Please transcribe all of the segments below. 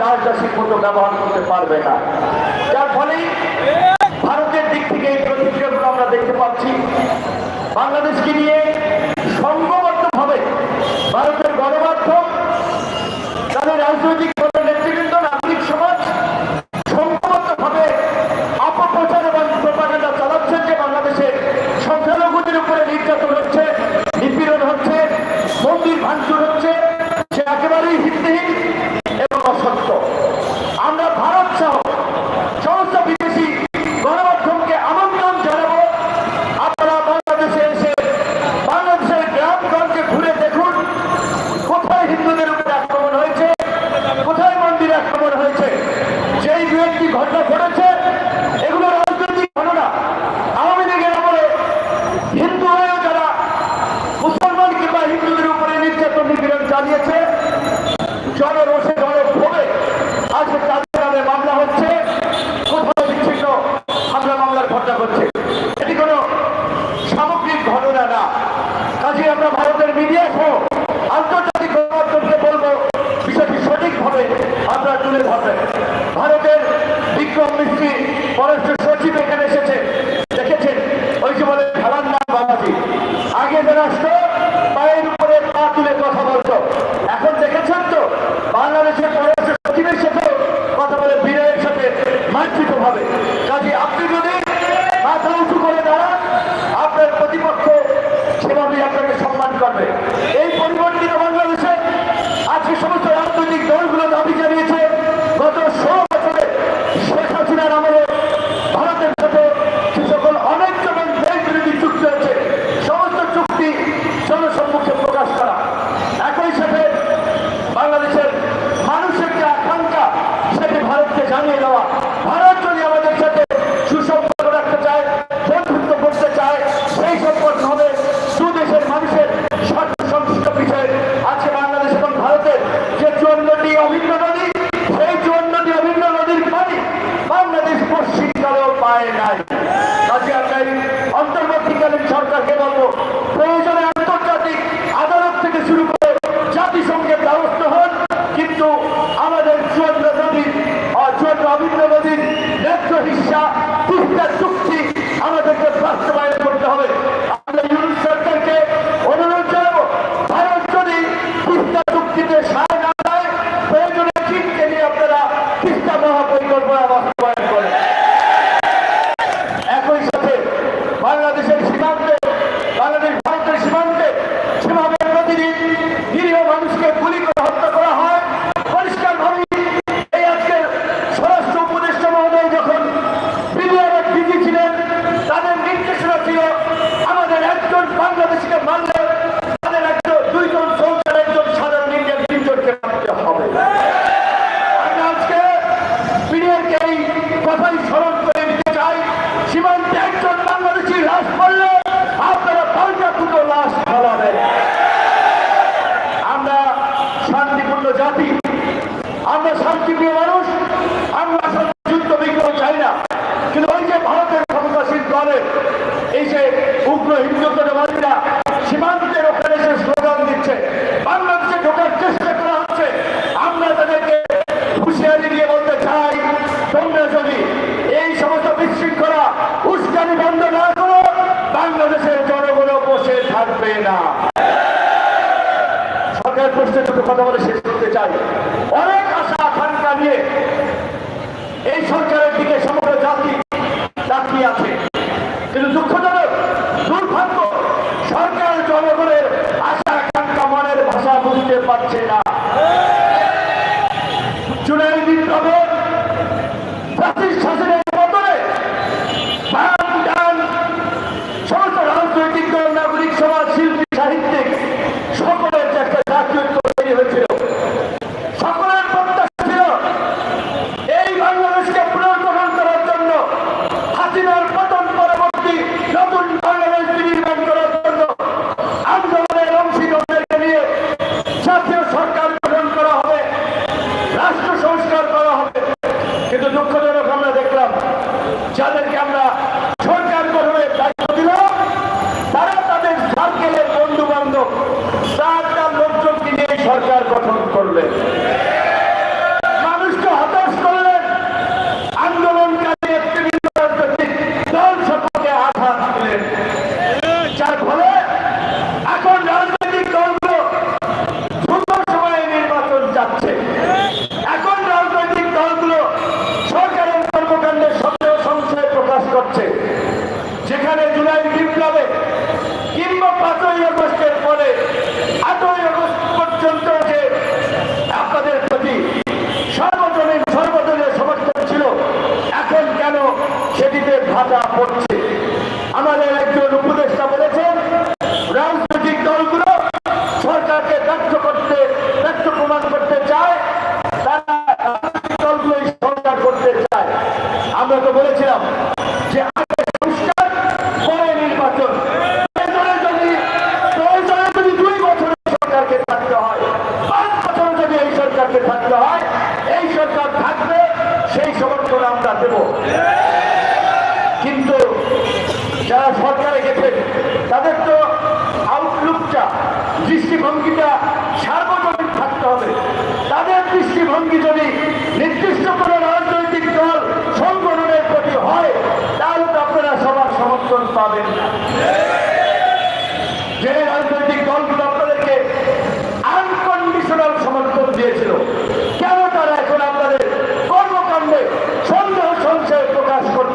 দাসটা মতো ব্যবহার করতে পারবে না। যার ফলে ভারতের দিক থেকে এই প্রতিক্রিয়াগুলো আমরা দেখতে পাচ্ছি। বাংলাদেশকে নিয়ে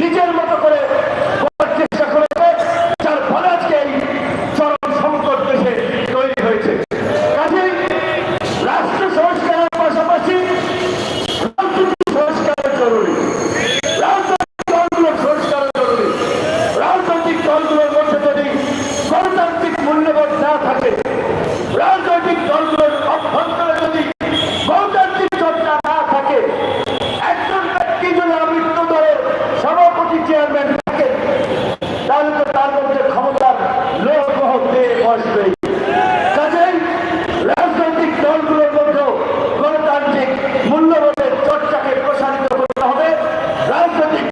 নিজের রাষ্ট্রপতি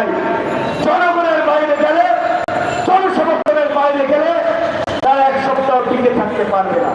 নাই। জনগণের বাইরে গেলে জনসমর্থনের বাইরে গেলে তারা এক সপ্তাহ টিকে থাকতে পারবে না।